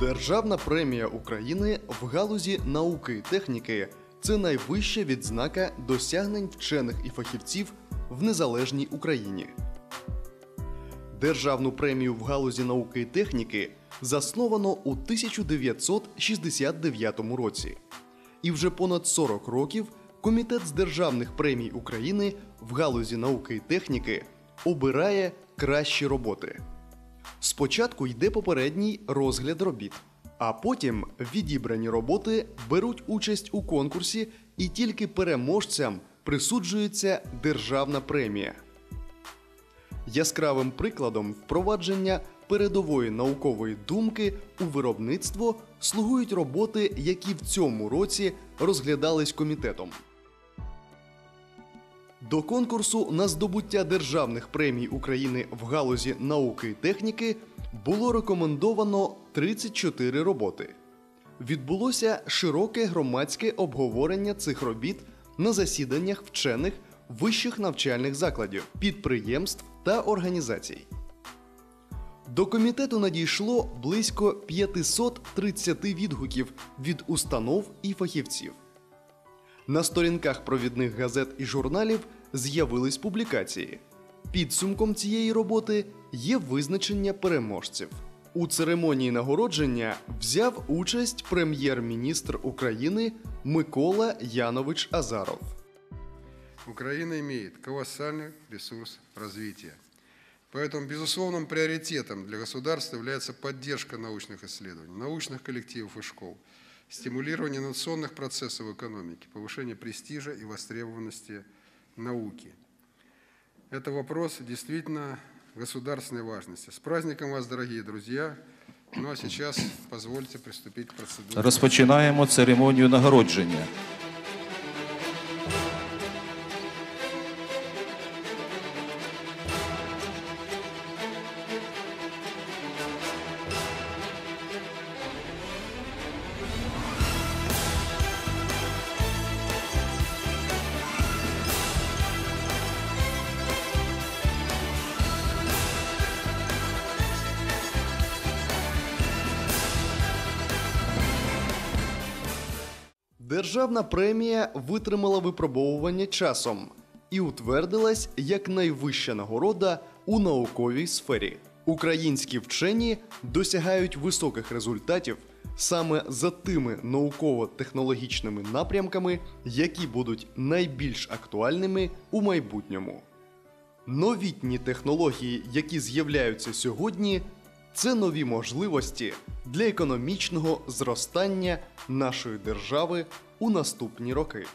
Державна премія України в галузі науки і техніки це найвища відзнака досягнень вчених і фахівців в незалежній Україні. Державну премію в галузі науки і техніки засновано у 1969 році. І вже понад 40 років Комітет з державних премій України в галузі науки і техніки обирає кращі роботи. Спочатку йде попередній розгляд робіт, а потім відібрані роботи беруть участь у конкурсі, і тільки переможцям присуджується державна премія. Яскравим прикладом впровадження передової наукової думки у виробництво слугують роботи, які в цьому році розглядались комітетом. До конкурсу на здобуття державних премій України в галузі науки і техніки було рекомендовано 34 роботи. Відбулося широке громадське обговорення цих робіт на засіданнях вчених вищих навчальних закладів, підприємств та організацій. До комітету надійшло близько 530 відгуків від установ і фахівців. На сторінках провідних газет і журналів з'явились публікації. Підсумком цієї роботи є визначення переможців. У церемонії нагородження взяв участь прем'єр-міністр України Микола Янович Азаров. Украина имеет колоссальный ресурс развития. Поэтому безусловным приоритетом для государства является поддержка научных исследований, научных коллективов и школ, стимулирование инновационных процессов в экономике, повышение престижа и востребованности науки. Это вопрос действительно государственной важности. С праздником вас, дорогие друзья! Ну а сейчас позвольте приступить к процедуре. Розпочинаємо церемонію нагородження. Державна премія витримала випробовування часом і утвердилась як найвища нагорода у науковій сфері. Українські вчені досягають високих результатів саме за тими науково-технологічними напрямками, які будуть найбільш актуальними у майбутньому. Новітні технології, які з'являються сьогодні, це нові можливості для економічного зростання нашої держави у наступні роки.